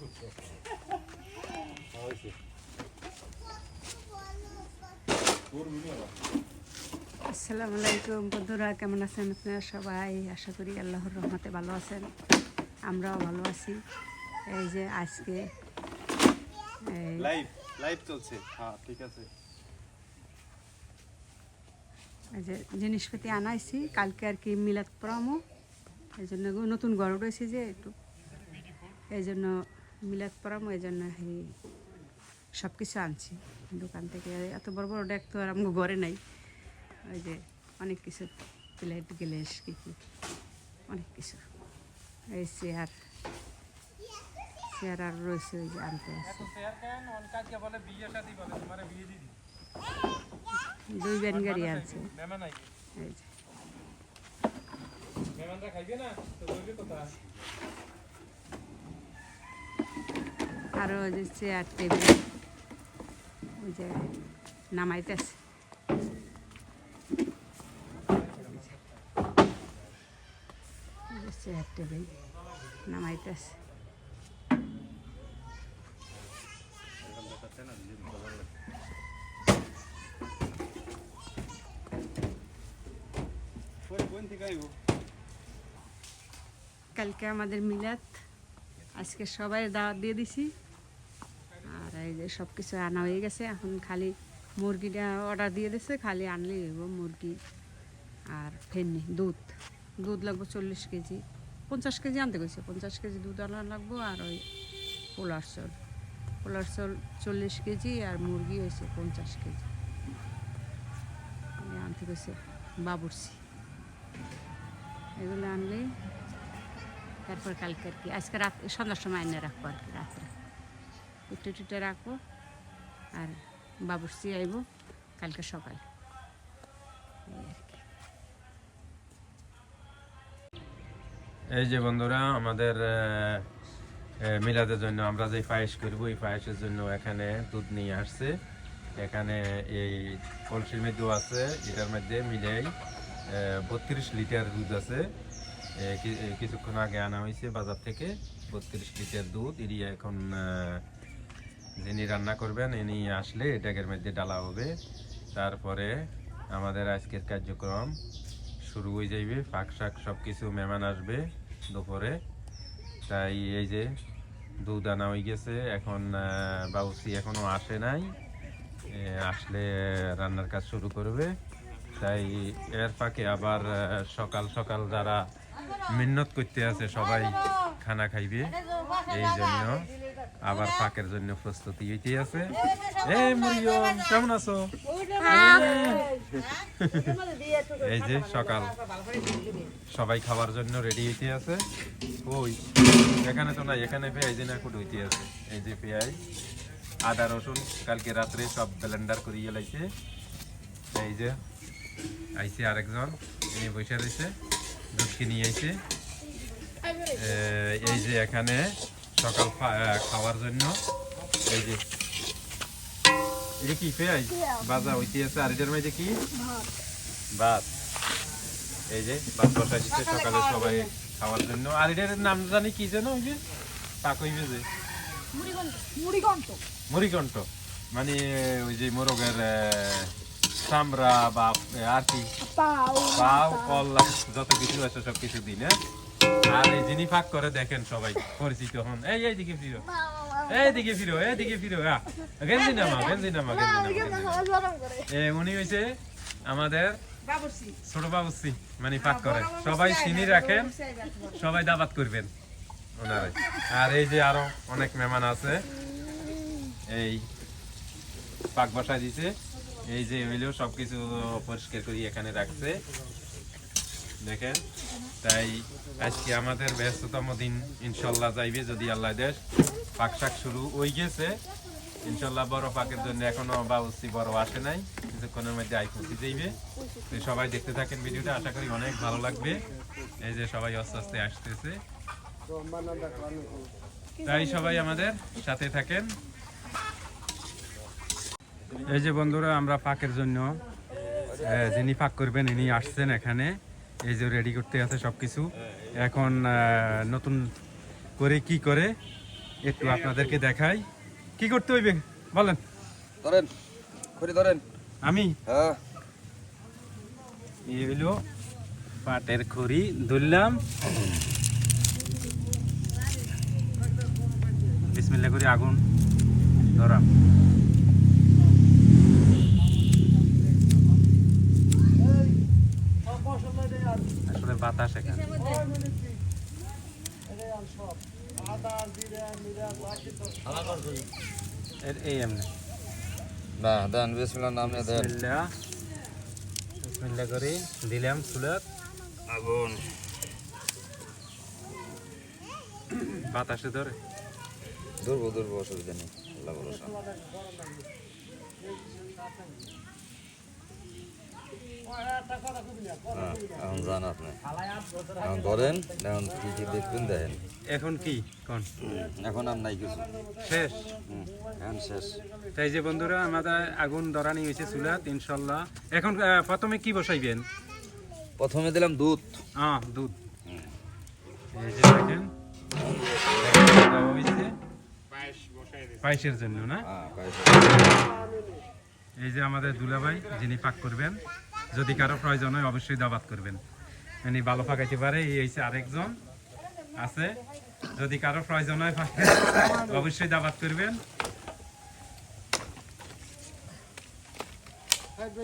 করছে আসসালামু আলাইকুম বন্ধুরা, কেমন আছেন আপনারা সবাই? আশা করি আল্লাহর রহমতে ভালো আছেন। আমরাও ভালো আছি। এই যে আজকে লাইভ লাইভ চলছে। হ্যাঁ ঠিক আছে। যে জিনিসপাতি আনাইছি, কালকে আর কি মিলাদ পড়ামো। এই জন্য নতুন ঘর রয়েছে যে একটু। এই জন্য মিলাদ পড়ামো, এই জন্য সব কিছু আনছি। দোকান থেকে এত বড় বড় ডেক তো আর আমার ঘরে নাই। ওই যে অনেক কিছু, প্লেট গ্যাস কি কি, অনেক কিছু। এই চেয়ার চেয়ার আর রয়েছে ওই যে আনতে আছে। দুই ব্যান গাড়ি আই এই যে। চেয়ার টেবিল ওই যে নামাইতেছে। Chair table নামাইতেছে। কই কোন থেকে আইব কালকে আমাদের মিলাদ। আজকে সবাই দাওয়াত দিয়ে দিছি। আর এই যে সব কিছু আনা হয়ে গেছে। এখন খালি মুরগিটা অর্ডার দিয়ে দিছে, খালি আনলেই হইব মুরগি আর ফেননি দুধ। দুধ লাগবে চল্লিশ কেজি। পঞ্চাশ কেজি আনতে গেছে পঞ্চাশ কেজি দুধ আনা লাগবো আর ওই পোলার চল। পোলার চল চল্লিশ কেজি আর মুরগি হয়েছে পঞ্চাশ কেজি। আনতে গেছে বাবুরসি এগুলো আনলেই তারপর কালকে আর কি। আজকে রাত সন্ধ্যার সময় এনে রাখব আর কি, রাত্রে। উঠে টুটে রাখব আর বাবুর্চি আইব কালকে সকাল। এই এই যে বন্ধুরা, আমাদের মিলাদের জন্য আমরা যে পায়েস করব, এই পায়েসের জন্য এখানে দুধ নিয়ে আসছে। এখানে এই কলসির মধ্যে আছে, এটার মধ্যে মিলেই বত্রিশ লিটার দুধ আছে। কিছুক্ষণ আগে আনা হয়েছে বাজার থেকে। বত্রিশ লিটার দুধ। এটি এখন যিনি রান্না করবেন, ইনি আসলে এটাকের মধ্যে ডালা হবে। তারপরে আমাদের আজকের কার্যক্রম শুরু হয়ে যাইবে। ফাঁক শাক সব কিছু মেহমান আসবে দুপুরে। তাই এই যে দুধ আনা হয়ে গেছে। এখন বাউসি এখনও আসে নাই। আসলে রান্নার কাজ শুরু করবে। তাই এর ফাঁকে আবার সকাল সকাল যারা মিন্নত করতে আছে সবাই খানা খাইবে। এই জন্য আবার ফাঁকের জন্য প্রস্তুতি হইতে আছে। এ মরিয়ম কেমন আছো? এই যে সকাল। সবাই খাওয়ার জন্য রেডি হইতে আছে। ওই এখানে তো নাই এখানে পেঁয়াজ না কুট হইতে আছে। এই যে পেঁয়াজ আদা রসুন কালকে রাত্রে সব ব্লেন্ডার করিয়ে লাইছে। এই যে আইছে আরেকজন এনে বসে রয়েছে দুধ কিনে আইছে। এই যে এখানে সকাল খাওয়ার জন্য এই যে এটা কি পেঁয়াজ? বাজা হইতে আছে আর এটার মধ্যে কি? ভাত। এই যে ভাত বসাই দিচ্ছে সকালে সবাই খাওয়ার জন্য। আর এটার নাম জানি কি যেন ওই যে পাক হইবে যে। মুড়িঘণ্ট মানে ওই যে মোরগের চামড়া বা আর কি? পাও কল্লা যত কিছু আছে সব কিছু দিন হ্যাঁ? আর এই যিনি ফাঁক করে দেখেন সবাই পরিচিত হন। এই এইদিকে ফিরো। এইদিকে ফিরো এইদিকে ফিরো হ্যাঁ গেঞ্জি নামা গেঞ্জি নামা গেঞ্জি নামা এ উনি হইছে আমাদের ছোট বাবুসি মানে পাক করে। সবাই চিনি রাখেন সবাই দাবাত করবেন ওনারে। আর এই যে আরও অনেক মেহমান আছে। এই পাক বসায় দিছে। এই যে হইলেও সবকিছু পরিষ্কার করে এখানে রাখছে। দেখেন? তাই আজকে আমাদের ব্যস্ততম দিন ইনশাল্লাহ যাইবে যদি আল্লাহ দেশ পাক শাক শুরু হয়ে গেছে। ইনশাল্লাহ বড় পাকের জন্য এখনও বাবুসি বড় আসে নাই। কিছুক্ষণের মধ্যে আই পৌঁছে যাইবে। তো সবাই দেখতে থাকেন ভিডিওটা, আশা করি অনেক ভালো লাগবে। এই যে সবাই আস্তে আস্তে আসতেছে। তাই সবাই আমাদের সাথে থাকেন। এই যে বন্ধুরা আমরা পাকের জন্য যিনি পাক করবেন ইনি আসছেন এখানে। এই যে রেডি করতে আছে সব কিছু এখন নতুন করে কি করে একটু আপনাদেরকে দেখাই। কি করতে হইবে? বলেন। ধরেন খড়ি ধরেন। আমি? হ্যাঁ। এই হইল পাটের খড়ি ধরলাম। বিসমিল্লা করে আগুন ধরাম। আসলে বাতাস এখানে। এই এমনি। না দেন বিসমিল্লাহ নামে দেন। করে দিলাম চুলাত আগুন। বাতাসে ধরে। ধরবো ধরবো অসুবিধা নেই আল্লাহ ভরসা। এখন যান আপনি এখন ধরেন এখন কি? কি দেখবেন দেখেন এখন কি কোন? এখন আর নাই কিছু। শেষ? এখন শেষ। তাই যে বন্ধুরা আমাদের আগুন ধরানি হয়েছে চুলাত ইনশাল্লাহ। এখন প্রথমে কি বসাইবেন? প্রথমে দিলাম দুধ। আহ দুধ। এই যে দেখেন পায়েসের জন্য না? হ্যাঁ এই যে আমাদের দুলাভাই যিনি পাক করবেন। যদি কারও প্রয়োজন হয়, অবশ্যই দাবাত করবেন। উনি ভালো পাকাইতে পারে, এই হয়েছে আরেকজন আছে। যদি কারও প্রয়োজন হয় অবশ্যই দাবাত করবেন।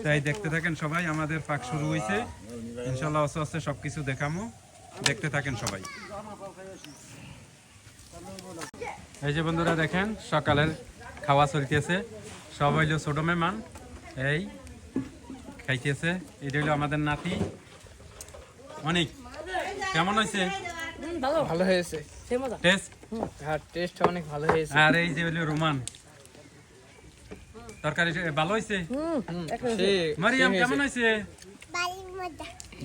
তাই দেখতে থাকেন সবাই, আমাদের পাক শুরু হয়েছে ইনশাল্লাহ আস্তে আস্তে সবকিছু দেখামো। দেখতে থাকেন সবাই। এই যে বন্ধুরা দেখেন, সকালের খাওয়া চলতেছে। সব হইল ছোট মেহমান। এই খাইতেছে। এটা হইল আমাদের নাতি। অনেক কেমন হয়েছে? ভালো। হয়েছে। টেস্ট হ্যাঁ টেস্ট অনেক ভালো হয়েছে। আর এই যে হইল রোমান। তরকারি ভালো হয়েছে? মারিয়াম কেমন হয়েছে।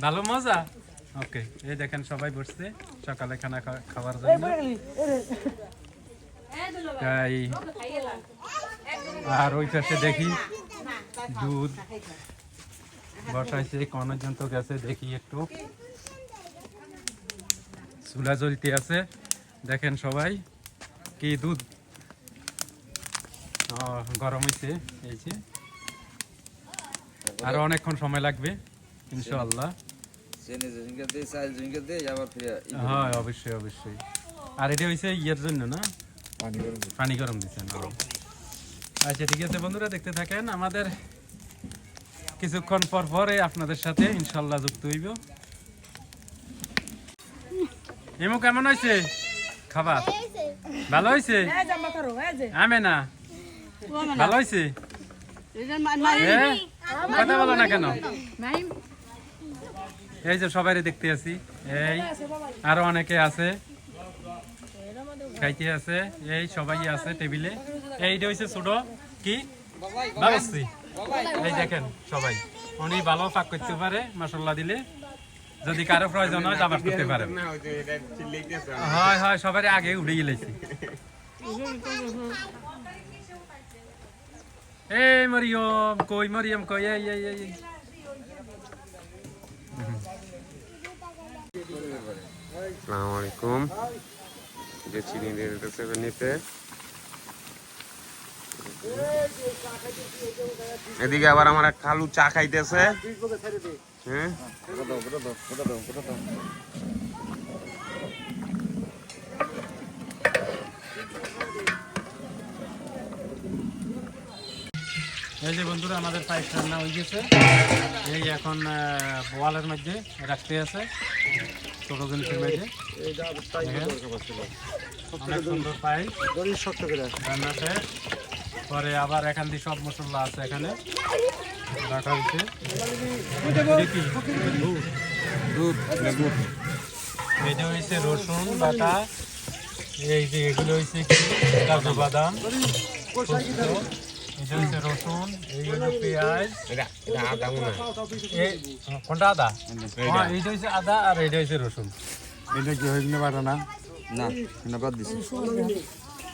ভালো মজা? ওকে এই দেখেন সবাই বসছে। সকালে খানা খাওয়ার জন্য। তাই। আর ওই পাশে দেখি দুধ। বসাইছে কোন গেছে দেখি একটু। চুলা জ্বলতে আছে দেখেন সবাই কি দুধ। গরম হয়েছে এই যে। আরও অনেকক্ষণ সময় লাগবে ইনশাআল্লাহ। হ্যাঁ অবশ্যই অবশ্যই। আর এটা হয়েছে ইয়ের জন্য না? পানি গরম দিচ্ছেন আচ্ছা ঠিক আছে বন্ধুরা দেখতে থাকেন আমাদের কিছুক্ষণ পর পরে আপনাদের সাথে ইনশাল্লাহ যুক্ত হইব। এমু কেমন হয়েছে? খাবার? ভালো হয়েছে? আমে না ভালো হয়েছে? কথা বলো না কেন? এই যে সবাই দেখতে আছি। এই আরও অনেকে আছে। খাইতে আছে। এই সবাই আছে টেবিলে। এইটা হইছে ছোট। কি? বাবস্তি এই দেখেন, সবাই। উনি ভালো পাক করতে পারে মশলা দিলে। যদি কারও প্রয়োজন হয়, দাবার করতে পারে। হয় হয় সবার আগে উঠে গেলেছি। এই মরিয়ম, কই মরিয়ম, কই? এই এই এই। আসসালামু আলাইকুম যে চিনি দিতেছে নিতে। এদিকে আবার আমার এক খালু চা খাইতেছে। হ্যাঁ? এই যে বন্ধুরা আমাদের পায়েস রান্না হয়ে গেছে। এই এখন আহ, বোয়ালের মধ্যে রাখতে আছে ছোট জিনিসের মধ্যে। অনেক সুন্দর পায়েস। রান্না শেষ। পরে আবার এখান দিয়ে সব মশলা আছে এখানে। রাখা হয়েছে। এটা দুধ দুধ এটা হয়েছে রসুন বাটা এই যে এগুলো হয়েছে কি? কাজু বাদাম এটা হচ্ছে রসুন এই হলো পেঁয়াজ। এই কোনটা আদা? হ্যাঁ এইটা হচ্ছে আদা আর এইটা হচ্ছে রসুন। এটা কি হইলে বাটা না? না বাদ দিছি।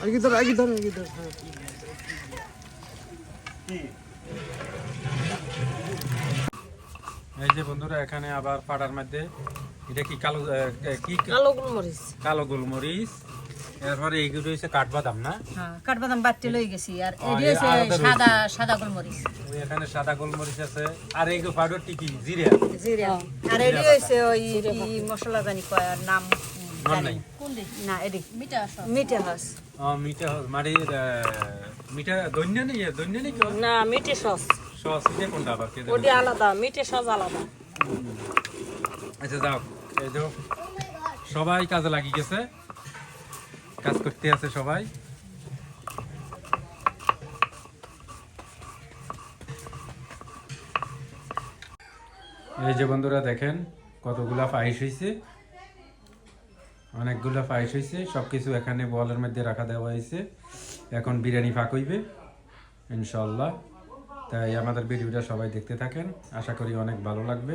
যাবে এই যে বন্ধুরা এখানে আবার পাড়ার মধ্যে এটা কি কালো কি কালো গোলমরিচ। কালো গোলমরিচ। এরপরে এইগুলো হচ্ছে কাঠবাদাম না? হ্যাঁ কাঠবাদাম বাটতে লই গেছি আর এডি এই হচ্ছে সাদা সাদা গোলমরিচ। ওই এখানে সাদা গোলমরিচ আছে আর এইগুলো পাউডারটি কি? জিরে জিরা। আর এডি হচ্ছে ওই মশলা জানি কয় আর নাম নাই। না এডি। মিঠা মিঠা হস ও মিঠা মানে মিঠা দৈন্য নেই? দৈন্য নেই না মিঠে সস। সস এটা কোনটা আবার? কে জানে? আলাদা মিঠে সস আলাদা। আচ্ছা যাও। এই যে সবাই কাজে লাগিয়ে গেছে। কাজ করতে আছে সবাই। এই যে বন্ধুরা দেখেন কতগুলা পায়েস হয়েছে অনেকগুলা পায়েস হয়েছে সব কিছু এখানে বলের মধ্যে রাখা দেওয়া হয়েছে। এখন বিরিয়ানি ফাঁক হইবে ইনশাল্লাহ তাই আমাদের ভিডিওটা সবাই দেখতে থাকেন। আশা করি অনেক ভালো লাগবে।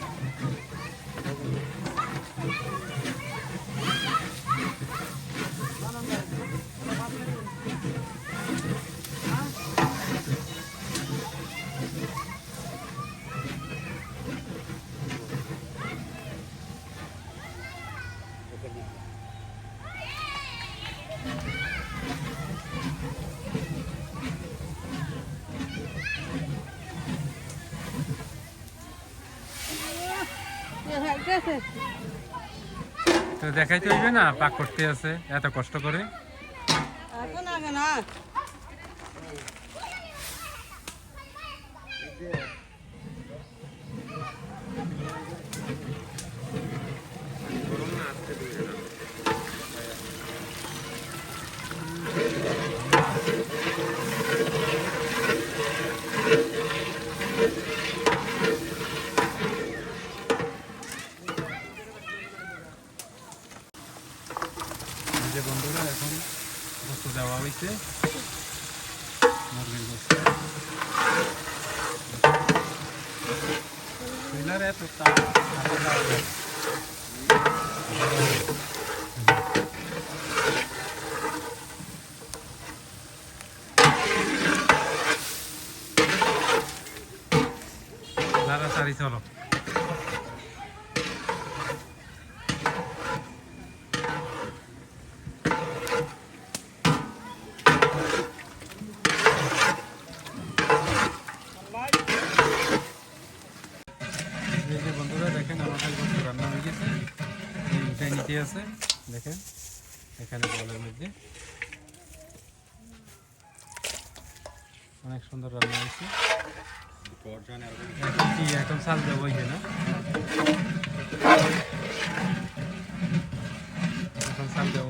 দেখাইতে হইবে না পাক করতে আছে এত কষ্ট করে। এই যে বন্ধুরা এখন বস্তু দেওয়া হয়েছে মুরগির গোস্ত চুলার এত তাপ হাতে দেওয়া যায় না। তাড়াতাড়ি চলো এই যে বন্ধুরা দেখেন আমাদের গোস্ত রান্না হয়ে গেছে এই উঠাই নিতে আছে দেখেন এখানে বলের মধ্যে অনেক সুন্দর রান্না হয়েছে এখন কি এখন চাল দেবো না?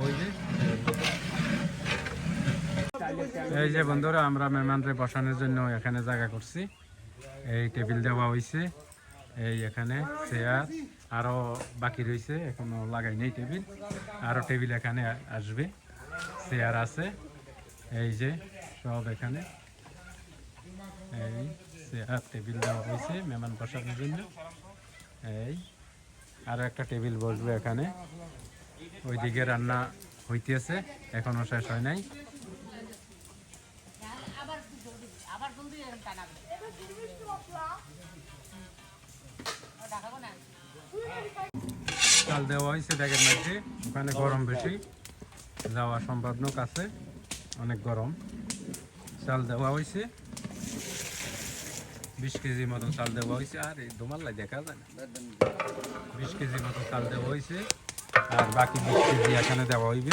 হয়েছে এই যে বন্ধুরা, আমরা মেহমানরে বসানোর জন্য এখানে জায়গা করছি। এই টেবিল দেওয়া হয়েছে এই এখানে চেয়ার, আরও বাকি রয়েছে এখনও লাগাই নেই টেবিল। আরও টেবিল এখানে আসবে, চেয়ার আছে। এই যে, সব এখানে। এই চেয়ার টেবিল দেওয়া হয়েছে, মেহমান বসানোর জন্য। এই আরও একটা টেবিল বসবে এখানে। ওইদিকে রান্না হইতেছে, এখনও শেষ হয় নাই। চাল দেওয়া হয়েছে ব্যাগের মধ্যে, ওখানে গরম বেশি। যাওয়া সম্ভব নয় কাছে, অনেক গরম। চাল দেওয়া হয়েছে। বিশ কেজি মতো চাল দেওয়া হয়েছে। আর এই দোমাল্লাই দেখা যায় না। বিশ কেজি মতো চাল দেওয়া হয়েছে। আর বাকি বিশ কেজি এখানে দেওয়া হইবে।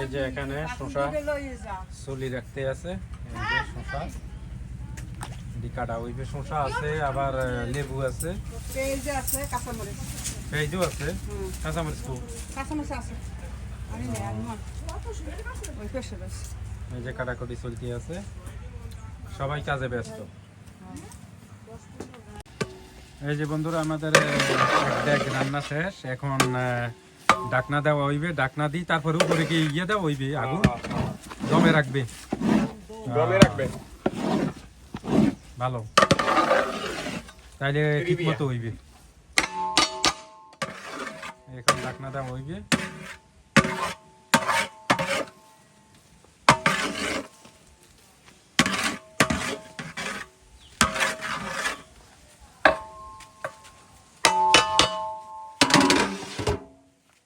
এই যে এখানে শশা চলি রাখতে আছে। এই শশা ডিকাটা হইবে শশা আছে আবার লেবু আছে। পেঁয়াজ আছে কাঁচামরিচ। পেঁয়াজও আছে? কাঁচামরিচ আছে। আমি নেই আমি ওই পেশে বেশ। এই যে কাটাকুটি চলতে আছে। সবাই কাজে ব্যস্ত। এই যে বন্ধুরা আমাদের রান্না শেষ। এখন ডাকনা দেওয়া হইবে। ডাকনা দিই তারপরে উপরে কি ইয়ে দেওয়া হইবে আগুন। দমে রাখবে। দমে রাখবে। ভালো। তাইলে ঠিক মতো হইবে। এখন ডাকনা দেওয়া হইবে।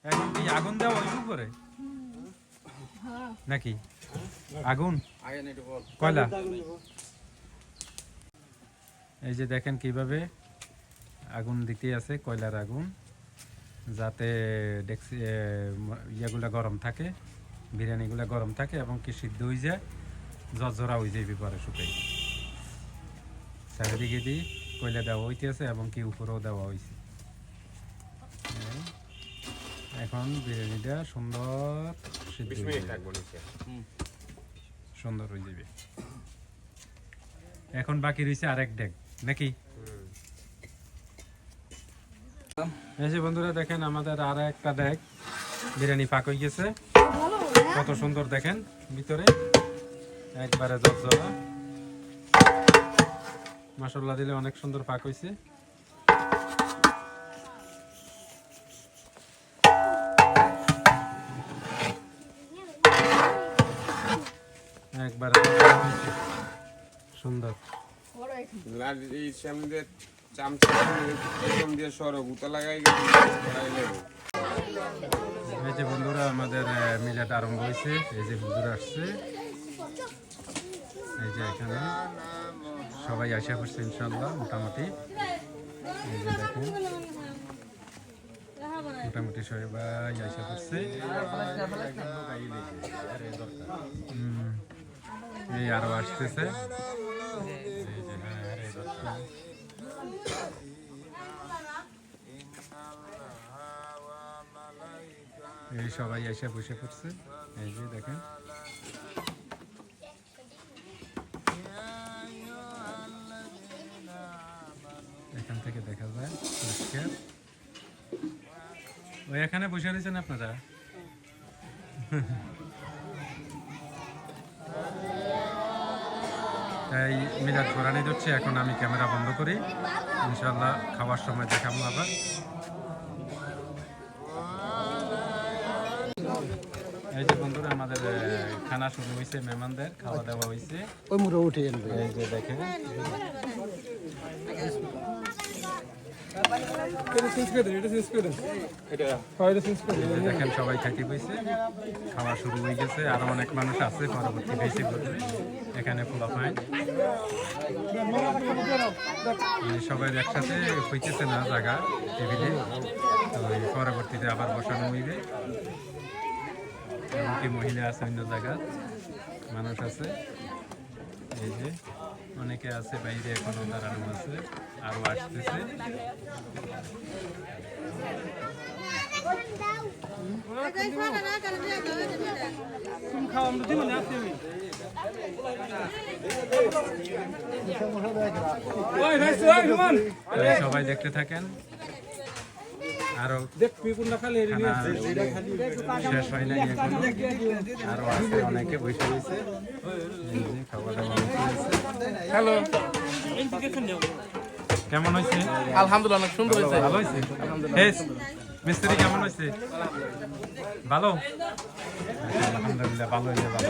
এখন কি আগুন দেওয়া হইবে নাকি? আগুন? কয়লা? এই যে দেখেন কীভাবে আগুন দিতে আছে কয়লার আগুন যাতে ডেক্সি ইয়েগুলা গরম থাকে বিরিয়ানিগুলা গরম থাকে এবং কি সিদ্ধ হয়ে যায় জর্জরা হয়ে যাবে পরে শুকাই চারিদিকে দিয়ে কয়লা দেওয়া হইতেছে এবং কি উপরেও দেওয়া হয়েছে এখন বিরিয়ানিটা সুন্দর সিদ্ধ সুন্দর হয়ে যাবে। এখন বাকি রয়েছে আরেক ডেক। নাকি? এই যে বন্ধুরা দেখেন আমাদের আর একটা ডেক বিরিয়ানি পাক হয়ে গেছে। কত সুন্দর দেখেন ভিতরে। একবারে জর্জরা মশলা দিলে অনেক সুন্দর পাক হয়েছে। একবারে সুন্দর। বন্ধুরা, আমাদের আরম্ভ হয়েছে। আসছে। সবাই আশা করছে ইনশাল্লাহ মোটামুটি। মোটামুটি সবাই আশা করছে এই আরও আসতেছে এই যে হ্যাঁ, আরে দরকার। এই সবাই এসে বসে পড়ছে। এই যে দেখেন। এখান থেকে দেখা যায় ওই এখানে বসে রয়েছেন আপনারা? তাই মিলাদ কোরআনি হচ্ছে এখন আমি ক্যামেরা বন্ধ করি। ইনশাল্লাহ খাওয়ার সময় দেখাবো আবার। আমাদের খানা শুরু হয়েছে মেহমানদের খাওয়া দাওয়া হয়েছে ওই মুড়ো উঠে এই যে দেখেন। এই দেখেন সবাই খাইতে পেয়েছে খাওয়া শুরু হয়ে গেছে আরও অনেক মানুষ আছে পরবর্তী বেশি এখানে খোলা পায়। সবাই একসাথে হইতেছে না জায়গা টেবিলে। তো পরবর্তীতে আবার বসানো হইবে। এমনকি মহিলা আছে অন্য জায়গা মানুষ আছে এই যে অনেকে আছে বাইরে এখনও দাঁড়ানো আছে আরও আসতেছে সবাই দেখতে থাকেন আরও শেষ হয় নাই এখনও আরও আছে অনেকে বসে রয়েছে। খাওয়া দাওয়া। হ্যালো। কেমন হয়েছে? আলহামদুলিল্লাহ অনেক সুন্দর হয়েছে। ভালো হয়েছে? মিস্ত্রি কেমন হয়েছে? ভালো? আলহামদুলিল্লাহ ভালো হয়েছে ভালো।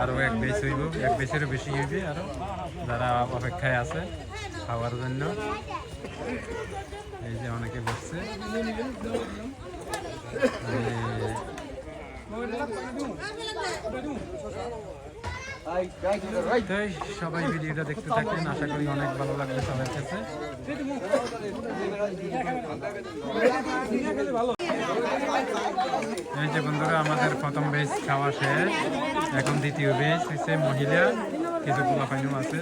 আরও এক বেচ হইব, এক বেচেরও বেশি হইবে আরও। যারা অপেক্ষায় আছে খাওয়ার জন্য। এই যে অনেকে বসছে। সবাই ভিডিওটা দেখতে থাকেন, আশা করি অনেক ভালো লাগবে সবার কাছে। এই যে বন্ধুরা আমাদের প্রথম বেচ খাওয়া শেষ। এখন দ্বিতীয় বেচ হচ্ছে মহিলা কিছু পোলাপাইনও আছে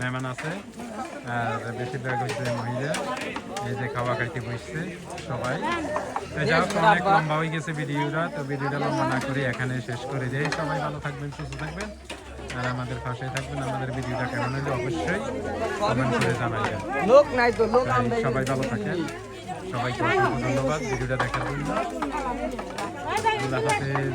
মেহমান আছে আর বেশিরভাগ হচ্ছে মহিলা। এই যে খাওয়া খাইতে বসছে সবাই। তো যাই হোক অনেক লম্বা হয়ে গেছে ভিডিওটা তো ভিডিওটা লম্বা না করে এখানে শেষ করে দেয় সবাই ভালো থাকবেন সুস্থ থাকবেন আর আমাদের পাশে থাকবেন। আমাদের ভিডিওটা কেমন হলে অবশ্যই কমেন্ট করে জানাবেন। লোক নাই তো লোক তাই সবাই ভালো থাকেন। সবাইকে অসংখ্য ধন্যবাদ ভিডিওটা দেখার জন্য। আল্লাহ হাফেজ।